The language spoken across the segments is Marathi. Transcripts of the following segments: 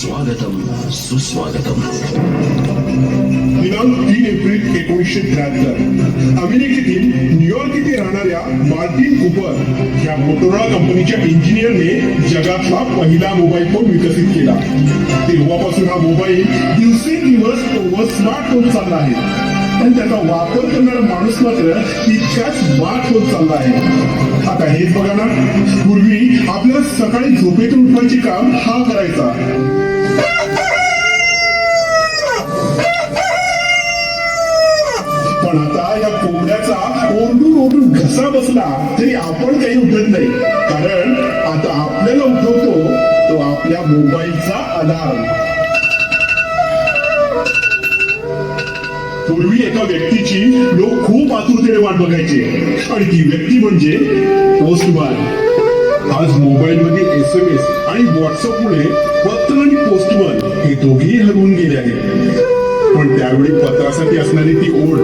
सुस्वागतम दिनांक तीन एप्रिल एकोणीसशे त्र्याहत्तर. अमेरिकेतील न्यूयॉर्क येथे राहणाऱ्या मार्टिन कुपर या मोटोरा कंपनीच्या इंजिनियरने जगातला पहिला मोबाईल फोन विकसित केला. तेव्हापासून हा मोबाईल दिवसेंदिवस स्मार्टफोन चालला आहे. पण त्याचा वापर करणारा माणूस मात्र तितकाच वाट होत चालला आहे. आता हेच बघा ना. पूर्वी आपल्याला सकाळी झोपेतून उठवायचे काम हा करायचा पण आता या कोंबड्याचा ओरडून ओरडून घसा बसला तरी आपण काही उठत नाही. कारण आता आपल्याला उठवतो तो आपल्या मोबाईलचा अलार्म. पूर्वी एका व्यक्तीची लोक खूप आतुरतेने वाट बघायचे. आणि ती व्यक्ती म्हणजे पोस्टमॅन आज मोबाईल मध्ये एस एम एस आणि व्हॉट्सअप मुळे पत्र आणि पोस्टमन हे दोघेही हरवून गेले आहेत. पण त्यावेळी पत्रासाठी असणारी ती ओढ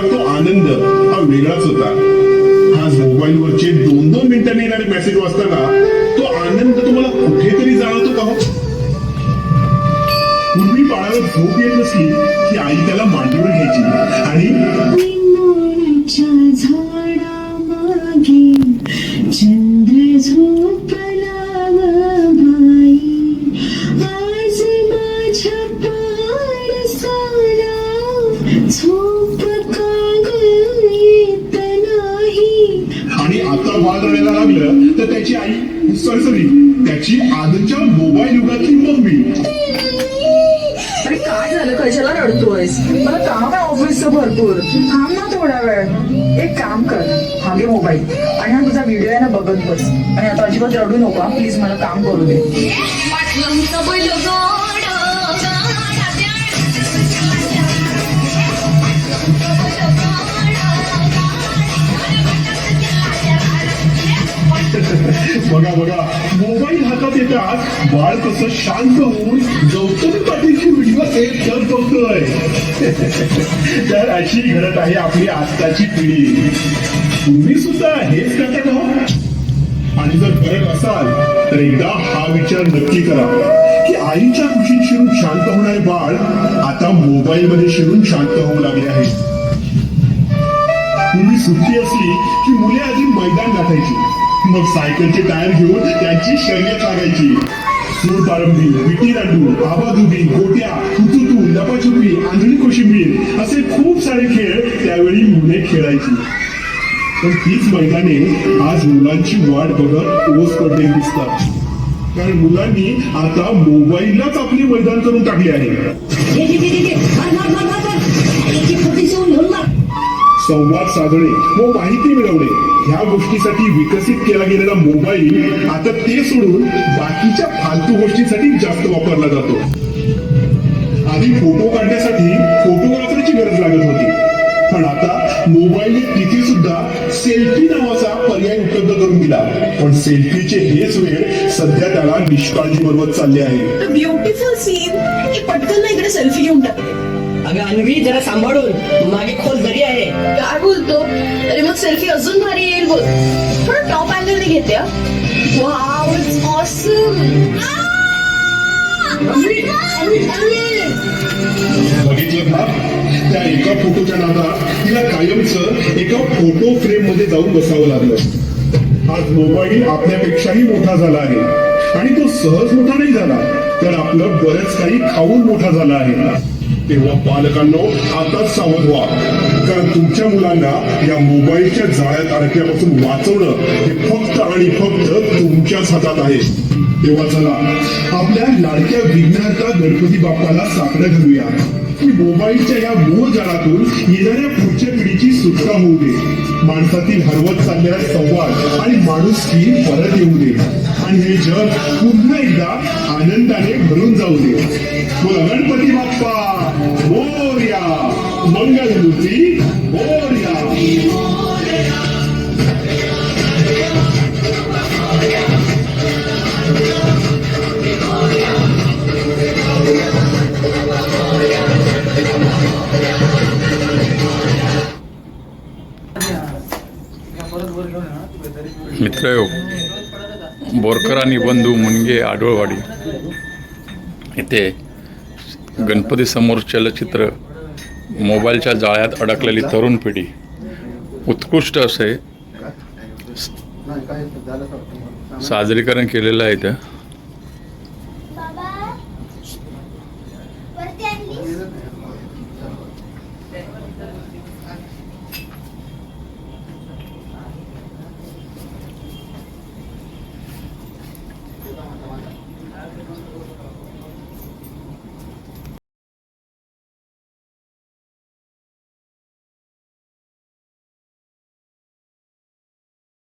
तेव्हा तो आनंद हा वेगळाच होता. आज मोबाईल वरचे दोन दोन मिनिटांनी येणारे मेसेज वाचताना तो आनंद तुम्हाला कुठेतरी जाणवतो का हो? पूर्वी बाळाला झोप येत नसली की आई त्याला मांडीवर घ्यायची. आणि झाडामागे चंद्र झोप लागलं तर त्याची आई सॉरी सॉरी त्याची आजच्या मोबाईल युगातली मम्मी. अरे काय झालं? कशाला रडतोयस? मला काम आहे ऑफिसचं भरपूर. थांब ना थोडा वेळ. एक काम कर. हा घे मोबाईल. आणि हा तुझा व्हिडिओ आहे ना बघत बस. आणि आता अजिबात रडू नको प्लीज मला काम करू दे. बघा बघा मोबाईल हातात येतात बाळ कसं शांत होऊन गौतमी पाटीलची व्हिडिओ सेव्ह तर बघतोय तर अशी घडत आहे आपली आत्ताची पिढी. तुम्ही सुद्धा हेच करता का आणि जर करत असाल तर एकदा हा विचार नक्की करा की आईच्या खुशीत शिरून शांत होणारे बाळ आता मोबाईल मध्ये शिरून शांत होऊ लागले आहे. तुम्ही सुट्टी असली मग सायकलचे टायर घेऊन त्यांची शर्यत लागायची. सूरपारंबी विटी दांडू आबाधुबी गोट्या हुतुतू लपाछुपी आंधळी कोशिंबीर असे खूप सारे खेळ त्यावेळी मुले खेळायची. पण तीच मैदाने आज मुलांची वाट बघत ओस पडले दिसतात. कारण मुलांनी आता मोबाईललाच आपले मैदान करून टाकले आहे. संवाद साधणे व माहिती मिळवणे ह्या गोष्टीसाठी विकसित केला गेलेला मोबाईल आता ते सोडून बाकीच्या फालतू गोष्टीसाठी जास्त वापरला जातो. आधी फोटो काढण्यासाठी फोटोग्राफरची गरज लागत होती. पण आता मोबाईलने तिथे सुद्धा सेल्फी नावाचा पर्याय उपलब्ध करून दिला. पण सेल्फीचे हेच वेळ सध्या त्याला निष्काळजी बनवत चालले आहे. ब्युटिफुल सीन पटकन इकडे सेल्फी घेऊन टाकते अगं अन्वी जरा सांभाळून मागे खोल दरी आहे. काय बोलतो? अरे मग सेल्फी अजून भारी येईल बोल. थोडं टॉप अँगल घेते वाव इट्स ऑसम बघितलं ना त्या एका फोटोच्या नादात तिला कायमच एका फोटो फ्रेममध्ये जाऊन बसावं लागलं. आज मोबाईल आपल्यापेक्षाही मोठा झाला आहे. आणि तो सहज मोठा नाही झाला तर आपलं बरंच काही खाऊन मोठा झाला आहे. तेव्हा पालकांनो आता सावध व्हा. कारण तुमच्या मुलांना या मोबाईलच्या जाळ्यात अडकल्यापासून वाचवणं हे फक्त आणि फक्त तुमच्याच हातात आहे. तेव्हा चला आपल्या लाडक्या विघ्नाचा गणपती बाप्पाला साकडं घालूया. की मोबाईलच्या या मूळ जाळातून येणाऱ्या पुढच्या पिढीची सुटका होऊ दे. माणसातील हरवत चाललेला संवाद आणि माणुसकी परत येऊ दे. आणि हे जग पुन्हा एकदा आनंदाने भरून जाऊ दे. गणपती बाप्पा! मोर्या मंगलमूर्ती मोर्या। मित्रयोग बोरकर आणि बंधू मुनगे आडोळवाडी इथे गणपती समोर चलचित्र मोबाईलच्या जाळ्यात अडकलेली तरुण पिढी. उत्कृष्ट असे साजरीकरण केलेलं आहे त्या